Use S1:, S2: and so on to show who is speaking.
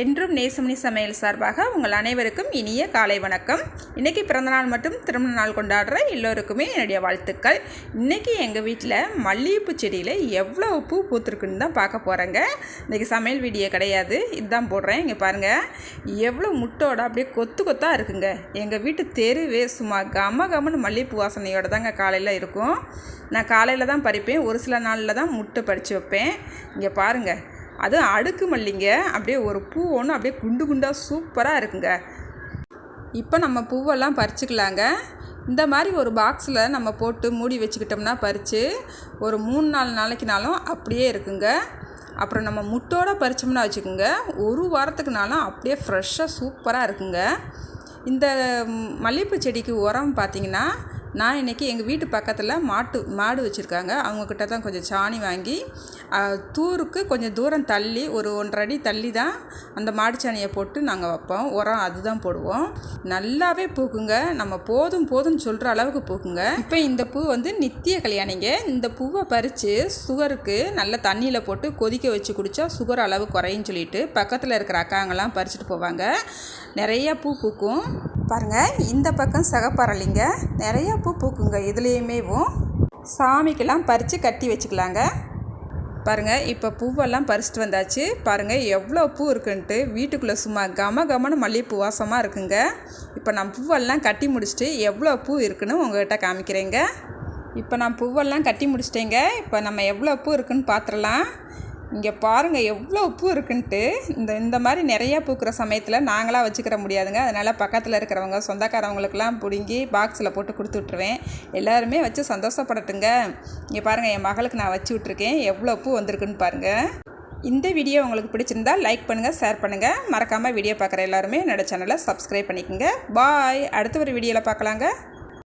S1: என்றும் நேசமணி சமையல் சார்பாக உங்கள் அனைவருக்கும் இனிய காலை வணக்கம். இன்றைக்கி பிறந்தநாள் மற்றும் திருமண நாள் கொண்டாடுற எல்லோருக்குமே என்னுடைய வாழ்த்துக்கள். இன்றைக்கி எங்கள் வீட்டில் மல்லிகைப்பூ செடியில் எவ்வளோ பூ பூத்துருக்குன்னு தான் பார்க்க போகிறேங்க இன்றைக்கி சமையல் வீடியோ கிடையாது. இதுதான் போடுறேன். இங்கே பாருங்கள் எவ்வளோ முட்டோட அப்படியே கொத்து கொத்தாக இருக்குங்க. எங்கள் வீட்டு தெருவே சும்மா கம கமன்னு மல்லிகைப்பூ வாசனையோட தாங்க காலையில் இருக்கும். நான் காலையில் தான் பறிப்பேன். ஒரு சில நாளில் தான் முட்டை பறித்து வைப்பேன். இங்கே பாருங்கள் அது அடுக்கு மல்லிங்க. அப்படியே ஒரு பூ ஒன்று அப்படியே குண்டு குண்டாக சூப்பராக இருக்குங்க. இப்போ நம்ம பூவெல்லாம் பறிச்சுக்கலாங்க. இந்த மாதிரி ஒரு பாக்ஸில் நம்ம போட்டு மூடி வச்சுக்கிட்டோம்னா பறித்து ஒரு மூணு நாலு நாளைக்குனாலும் அப்படியே இருக்குங்க. அப்புறம் நம்ம முட்டோட பறிச்சோம்னா வச்சுக்கோங்க. ஒரு வாரத்துக்குனாலும் அப்படியே ஃப்ரெஷ்ஷாக சூப்பராக இருக்குங்க. இந்த மல்லிகைப்பூ செடிக்கு உரம் பார்த்தீங்கன்னா நான் இன்றைக்கி எங்கள் வீட்டு பக்கத்தில் மாட்டு மாடு வச்சுருக்காங்க. அவங்கக்கிட்ட தான் கொஞ்சம் சாணி வாங்கி தூருக்கு கொஞ்சம் தூரம் தள்ளி ஒரு ஒன்றரை அடி தள்ளி தான் அந்த மாடு சாணியை போட்டு நாங்கள் வைப்போம். உரம் அதுதான் போடுவோம். நல்லாவே பூக்குங்க. நம்ம போதும் போதும் சொல்கிற அளவுக்கு பூக்குங்க. இப்போ இந்த பூ வந்து நித்திய கல்யாணிங்க. இந்த பூவை பறித்து சுகருக்கு நல்ல தண்ணியில் போட்டு கொதிக்க வச்சு குடித்தா சுகர் அளவு குறையும் சொல்லிட்டு பக்கத்தில் இருக்கிற அக்காங்கெல்லாம் பறிச்சுட்டு போவாங்க. நிறையா பூ பூக்கும். பாருங்கள் இந்த பக்கம் சகப்பரளிங்க நிறைய பூ பூக்குங்க இதுலேயுமேவும் சாமிக்கெல்லாம் பறித்து கட்டி வச்சுக்கலாங்க. பாருங்கள் இப்போ பூவெல்லாம் பறிச்சிட்டு வந்தாச்சு. பாருங்கள் எவ்வளோ பூ இருக்குன்ட்டு. வீட்டுக்குள்ளே சும்மா கம கமன மல்லிகைப்பூ வாசமாக இருக்குங்க. இப்போ நான் பூவெல்லாம் கட்டி முடிச்சுட்டு எவ்வளோ பூ இருக்குன்னு உங்கள்கிட்ட காமிக்கிறேங்க. இப்போ நான் பூவெல்லாம் கட்டி முடிச்சிட்டேங்க. இப்போ நம்ம எவ்வளோ பூ இருக்குன்னு பார்த்துடலாம் இங்கே பாருங்கள் எவ்வளோ பூ இருக்குன்ட்டு. இந்த இந்த மாதிரி நிறையா பூக்கிற சமயத்தில் நாங்களாக வச்சுக்கிற முடியாதுங்க. அதனால் பக்கத்தில் இருக்கிறவங்க சொந்தக்காரவங்களுக்கெல்லாம் பிடுங்கி பாக்ஸில் போட்டு கொடுத்து விட்ருவேன் எல்லாருமே வச்சு சந்தோஷப்படட்டுங்க. இங்கே பாருங்கள் என் மகளுக்கு நான் வச்சு விட்ருக்கேன் எவ்வளோ பூ வந்திருக்குன்னு பாருங்கள் இந்த வீடியோ உங்களுக்கு பிடிச்சிருந்தா லைக் பண்ணுங்கள் ஷேர் பண்ணுங்கள் மறக்காமல் வீடியோ பார்க்குற எல்லாருமே என்னோடய சேனலை சப்ஸ்கிரைப் பண்ணிக்கோங்க. பாய் அடுத்த ஒரு வீடியோவில் பார்க்கலாங்க